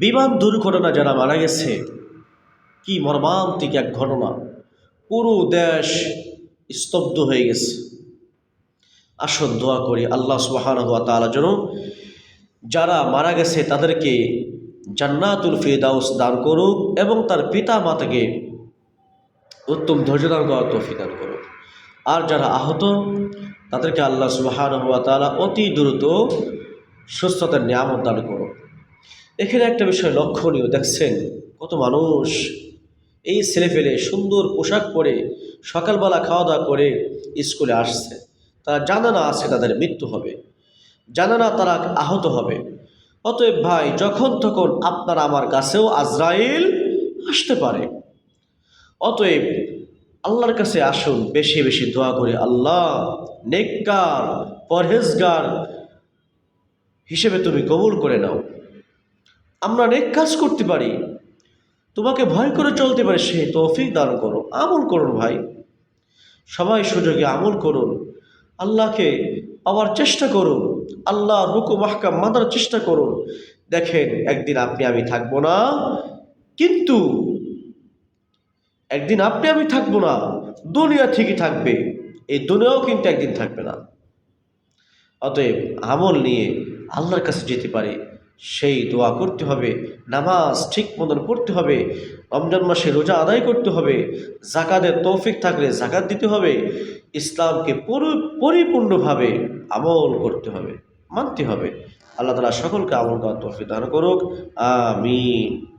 বিমান দুর্ঘটনা যারা মারা গেছে, কি মর্মান্তিক এক ঘটনা। পুরো দেশ স্তব্ধ হয়ে গেছে। আসন দোয়া করি আল্লাহ সুবাহান হাত তালা যেন যারা মারা গেছে তাদেরকে জান্নাতুল ফিরদাউস দান করুক এবং তার পিতা মাতাকে উত্তম ধৈর্য দান করার তৌফিক দান করুক। আর যারা আহত, তাদেরকে আল্লাহ সুবাহান হাত তালা অতি দ্রুত সুস্থতার নিয়ামত দান করুক। এখানে একটা বিষয় লক্ষণীয়, দেখছেন? কত মানুষ এই ছেলে ফেলে সুন্দর পোশাক পরে সকালবেলা খাওয়া দাওয়া করে স্কুলে আসছে। তারা জানা না আছে তাদের মৃত্যু হবে। জানা না তারা আহত হবে। অতএব ভাই, যখন তখন আপনার আমার কাছেও আজরাইল আসতে পারে। অতএব আল্লাহর কাছে আসুন, বেশি বেশি দোয়া করে আল্লাহ নেককার, পরহেজগার হিসেবে তুমি কবুল করে নাও। আমরা নেক কাজ করতে পারি। তোমাকে ভয় করে চলতে পারে, সে তৌফিক দান করো আমল করুন ভাই। সবাই সুযোগে আমল করুন, আল্লাহকে পাওয়ার চেষ্টা করুন আল্লাহ রুকু মাহকাম মানার চেষ্টা করুন। দেখেন, একদিন আপনি, আমি থাকব না, কিন্তু একদিন আপনি, আমি থাকব না, দুনিয়া ঠিকই থাকবে, এই দুনিয়াও কিন্তু একদিন থাকবে না। অতএব আমল নিয়ে আল্লাহর কাছে যেতে পারে। সেই দোয়া করতে হবে, নামাজ ঠিক মতন পড়তে হবে, রমজান মাসে রোজা আদায় করতে হবে, জাকাতের তৌফিক থাকলে জাকাত দিতে হবে, ইসলামকে পুরো- পরিপূর্ণভাবে আমল করতে হবে, মানতে হবে। আল্লাহ তালা সকলকে আমল করার তৌফিক দান করুক, আমিন।